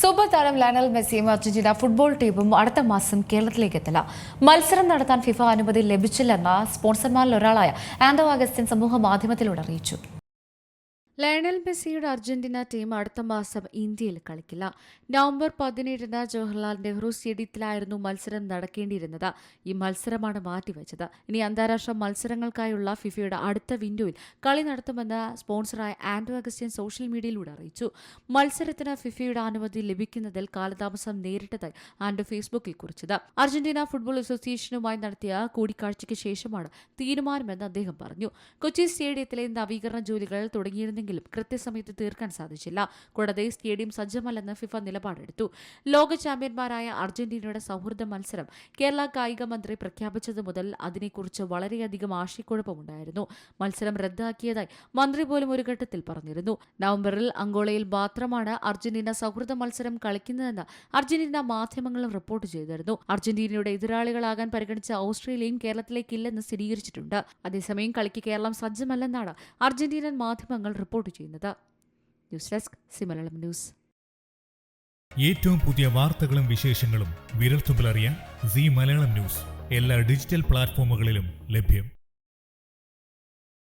Super താരം Lionel മെസ്സിയും Argentina football ടീമും അടുത്ത മാസം കേരളത്തിലേക്ക് എത്തില്ല മത്സരം നടത്താൻ ഫിഫ അനുമതി ലഭിച്ചില്ലെന്ന് സ്പോൺസർമാരിൽ ഒരാളായ ആൻഡോ അഗസ്റ്റിൻ സമൂഹ മാധ്യമത്തിലൂടെ അറിയിച്ചു. ലയണൽ മെസ്സിയുടെ അർജന്റീന ടീം അടുത്ത മാസം ഇന്ത്യയിൽ കളിക്കില്ല. നവംബർ പതിനേഴിന് ജവഹർലാൽ നെഹ്റു സ്റ്റേഡിയത്തിലായിരുന്നു മത്സരം നടക്കേണ്ടിയിരുന്നത്. ഈ മത്സരമാണ് മാറ്റിവെച്ചത്. ഇനി അന്താരാഷ്ട്ര മത്സരങ്ങൾക്കായുള്ള ഫിഫയുടെ അടുത്ത വിൻഡോയിൽ കളി നടത്തുമെന്ന് സ്പോൺസറായ ആൻഡോ അഗസ്റ്റ്യൻ സോഷ്യൽ മീഡിയയിലൂടെ അറിയിച്ചു. മത്സരത്തിന് ഫിഫയുടെ അനുമതി ലഭിക്കുന്നതിൽ കാലതാമസം നേരിട്ടതായി ആൻഡോ ഫേസ്ബുക്കിൽ കുറിച്ചത്. അർജന്റീന ഫുട്ബോൾ അസോസിയേഷനുമായി നടത്തിയ കൂടിക്കാഴ്ചയ്ക്ക് ശേഷമാണ് തീരുമാനമെന്ന് അദ്ദേഹം പറഞ്ഞു. കൊച്ചി സ്റ്റേഡിയത്തിലെ നവീകരണ ജോലികൾ തുടങ്ങിയിരുന്നെങ്കിലും കൃത്യസമയത്ത് തീർക്കാൻ സാധിച്ചില്ല. കൂടാതെ സ്റ്റേഡിയം സജ്ജമല്ലെന്ന് ഫിഫ നിലപാടെടുത്തു. ലോക ചാമ്പ്യന്മാരായ അർജന്റീനയുടെ സൗഹൃദ മത്സരം കേരള കായിക മന്ത്രി പ്രഖ്യാപിച്ചത് മുതൽ അതിനെക്കുറിച്ച് വളരെയധികം ആശയക്കുഴപ്പമുണ്ടായിരുന്നു മത്സരം റദ്ദാക്കിയതായി മന്ത്രി പോലും ഒരു ഘട്ടത്തിൽ പറഞ്ഞിരുന്നു. നവംബറിൽ അങ്കോളയിൽ മാത്രമാണ് അർജന്റീന സൗഹൃദ മത്സരം കളിക്കുന്നതെന്ന് അർജന്റീന മാധ്യമങ്ങളും റിപ്പോർട്ട് ചെയ്തിരുന്നു. അർജന്റീനയുടെ എതിരാളികളാകാൻ പരിഗണിച്ച ഓസ്ട്രേലിയയും കേരളത്തിലേക്കില്ലെന്ന് സ്ഥിരീകരിച്ചിട്ടുണ്ട്. അതേസമയം കളിക്ക് കേരളം സജ്ജമല്ലെന്നാണ് അർജന്റീനൻ മാധ്യമങ്ങൾ റിപ്പോർട്ട് ചെയ്യുന്നത്. News desk സിമലയാളം news. ഏറ്റവും പുതിയ വാർത്തകളും വിശേഷങ്ങളും വിരൽത്തുമ്പിലറിയാൻ സി മലയാളം ന്യൂസ്. എല്ലാ ഡിജിറ്റൽ പ്ലാറ്റ്ഫോമുകളിലും ലഭ്യം.